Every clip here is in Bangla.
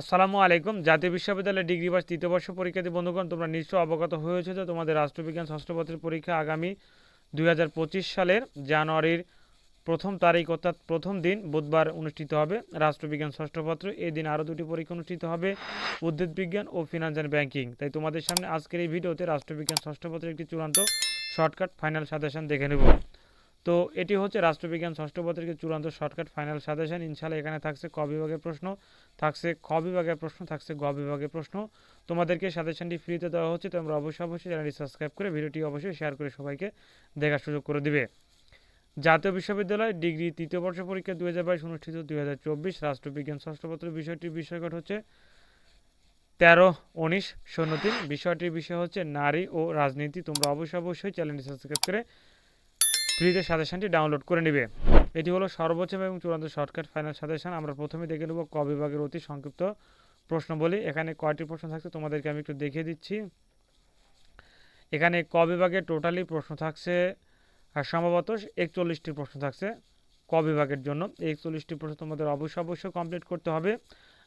আসসালামু আলাইকুম। জাতীয় বিশ্ববিদ্যালয়ের ডিগ্রি পাস তৃতীয় বর্ষ পরীক্ষা পরীক্ষার্থী বন্ধুগণ, তোমরা নিশ্চয় অবগত হয়েছে যে তোমাদের রাষ্ট্রবিজ্ঞান ষষ্ঠ পত্রের পরীক্ষা আগামী দুই হাজার পঁচিশ সালের জানুয়ারির প্রথম তারিখ, অর্থাৎ প্রথম দিন বুধবার অনুষ্ঠিত হবে। রাষ্ট্রবিজ্ঞান ষষ্ঠ পত্র এই দিন আরও দুটি পরীক্ষা অনুষ্ঠিত হবে, উদ্ভিদ বিজ্ঞান ও ফিনান্স অ্যান্ড ব্যাংকিং। তাই তোমাদের সামনে আজকের এই ভিডিওতে রাষ্ট্রবিজ্ঞান ষষ্ঠ পত্রের একটি চূড়ান্ত শর্টকাট, ফাইনাল সাজেশন দেখে নেব। তো এটি হচ্ছে রাষ্ট্রবিজ্ঞান ষষ্ঠ পত্রিকার চূড়ান্ত শর্টকাট ফাইনাল সাজেশন। ইনশাল্লাহ এখানে থাকছে ক বিভাগের প্রশ্ন, থাকছে খ বিভাগের প্রশ্ন, থাকছে গ বিভাগের প্রশ্ন। তোমাদেরকে সাজেশনটি ফ্রিতে দেওয়া হচ্ছে, তোমরা অবশ্যই অবশ্যই চ্যানেলটি সাবস্ক্রাইব করে ভিডিওটি অবশ্যই শেয়ার করে সবাইকে দেখার সুযোগ করে দিবে। জাতীয় বিশ্ববিদ্যালয় ডিগ্রি তৃতীয় বর্ষ পরীক্ষা দু হাজার বাইশ অনুষ্ঠিত দুই হাজার চব্বিশ। রাষ্ট্রবিজ্ঞান ষষ্ঠ পত্রের বিষয়টির বিষয়কট হচ্ছে তেরো, উনিশ, শূন্য তিন। বিষয়টির বিষয় হচ্ছে নারী ও রাজনীতি। তোমরা অবশ্যই অবশ্যই চ্যানেলটি সাবস্ক্রাইব করে ফ্রিতে সাজেশনটি ডাউনলোড করে নেবে। এটি হলো সর্বোচ্চ এবং চূড়ান্ত শর্টকাট ফাইনাল সাজেশন। আমরা প্রথমে দেখে নেব ক বিভাগের অতি সংক্ষিপ্ত প্রশ্ন বলি এখানে কয়টি প্রশ্ন থাকছে তোমাদেরকে আমি একটু দেখিয়ে দিচ্ছি। এখানে ক বিভাগে টোটালি প্রশ্ন থাকছে সম্ভবত একচল্লিশটি প্রশ্ন থাকছে ক বিভাগের জন্য। এই একচল্লিশটি প্রশ্ন তোমাদের অবশ্যই অবশ্যই কমপ্লিট করতে হবে।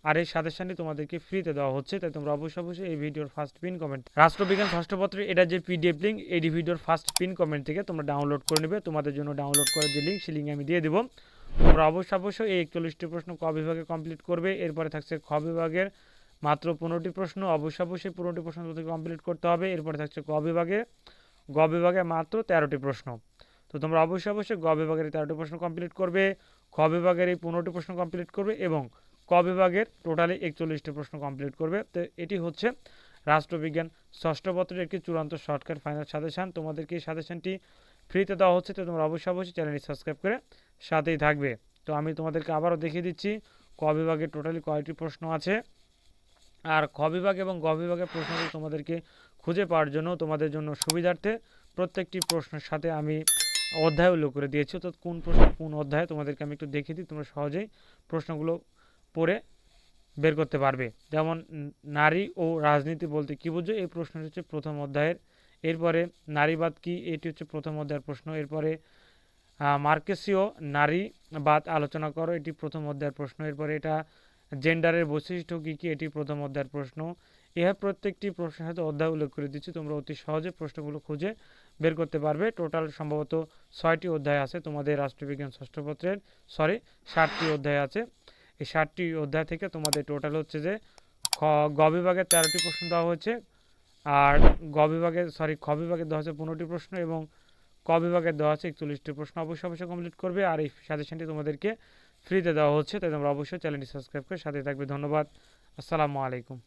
আর এই সাজেশনটি তোমাদেরকে ফ্রিতে দেওয়া হচ্ছে। তাই তোমরা অবশ্যই অবশ্যই এই ভিডিওর ফার্স্ট পিন কমেন্ট রাষ্ট্রবিজ্ঞান ষষ্ঠপত্রে এটা যে পিডিএফ লিঙ্ক এই ভিডিওর ফার্স্ট পিন কমেন্ট থেকে তোমরা ডাউনলোড করে নেবে। তোমাদের জন্য ডাউনলোড করার যে লিঙ্ক সেই লিঙ্ক আমি দিয়ে দেবো। তোমরা অবশ্যই অবশ্যই এই একচল্লিশটি প্রশ্ন ক বিভাগে কমপ্লিট করবে। এরপরে থাকছে খ বিভাগের মাত্র পনেরোটি প্রশ্ন। অবশ্যই অবশ্যই পনেরোটি প্রশ্ন তোমাদেরকে কমপ্লিট করতে হবে। এরপরে থাকছে ক বিভাগে গ বিভাগে মাত্র তেরোটি প্রশ্ন। তো তোমরা অবশ্যই অবশ্যই গ বিভাগের তেরোটি প্রশ্ন কমপ্লিট করবে। খ বিভাগের এই পনেরোটি প্রশ্ন কমপ্লিট করবে এবং ক বিভাগের টোটালি একচল্লিশটি প্রশ্ন কমপ্লিট করবে। তো এটি হচ্ছে রাষ্ট্রবিজ্ঞান ষষ্ঠ পত্রের একটি চূড়ান্ত শর্টকাট ফাইনাল সাজেশান তোমাদেরকে এই সাজেশানটি ফ্রিতে দেওয়া হচ্ছে, তো তোমরা অবশ্যই অবশ্যই চ্যানেলটি সাবস্ক্রাইব করে সাথেই থাকবে। তো আমি তোমাদেরকে আবারও দেখিয়ে দিচ্ছি, ক বিভাগে টোটালি কয়টি প্রশ্ন আছে। আর খ বিভাগ এবং গ বিভাগের প্রশ্নটি তোমাদেরকে খুঁজে পাওয়ার জন্য তোমাদের জন্য সুবিধার্থে প্রত্যেকটি প্রশ্নের সাথে আমি অধ্যায় উল্লেখ করে দিয়েছি। তো কোন প্রশ্ন কোন অধ্যায় তোমাদেরকে আমি একটু দেখিয়ে দিই, তোমরা সহজেই প্রশ্নগুলো পড়ে বের করতে পারবে। যেমন নারী ও রাজনীতি বলতে কী বুঝো এই প্রশ্নটি হচ্ছে প্রথম অধ্যায়ের। এরপরে নারীবাদ কি? এটি হচ্ছে প্রথম অধ্যায়ের প্রশ্ন। এরপরে মার্কেসীয় নারীবাদ আলোচনা করো। এটি প্রথম অধ্যায়ের প্রশ্ন। এরপরে এটা জেন্ডারের বৈশিষ্ট্য কী কী? এটি প্রথম অধ্যায়ের প্রশ্ন। এভাবে প্রত্যেকটি প্রশ্নের সাথে অধ্যায় উল্লেখ করে দিচ্ছি। তোমরা অতি সহজে প্রশ্নগুলো খুঁজে বের করতে পারবে। টোটাল সম্ভবত ছয়টি অধ্যায় আছে। তোমাদের রাষ্ট্রবিজ্ঞান ষষ্ঠপত্রের সরি ষাটটি অধ্যায় আছে। এই ষাটটি অধ্যায় থেকে তোমাদের টোটাল হচ্ছে যে খ, গ বিভাগে তেরোটি প্রশ্ন দেওয়া হয়েছে আর গ বিভাগে সরি খ বিভাগে দেওয়া হচ্ছে পনেরোটি প্রশ্ন এবং ক বিভাগে দেওয়া আছে একচল্লিশটি প্রশ্ন। অবশ্যই অবশ্যই কমপ্লিট করবে আর এই সাজেশনটি তোমাদেরকে ফ্রিতে দেওয়া হচ্ছে, তাই তোমরা অবশ্যই চ্যানেলটি সাবস্ক্রাইব করে সাথে থাকবে। ধন্যবাদ। আসসালামু আলাইকুম।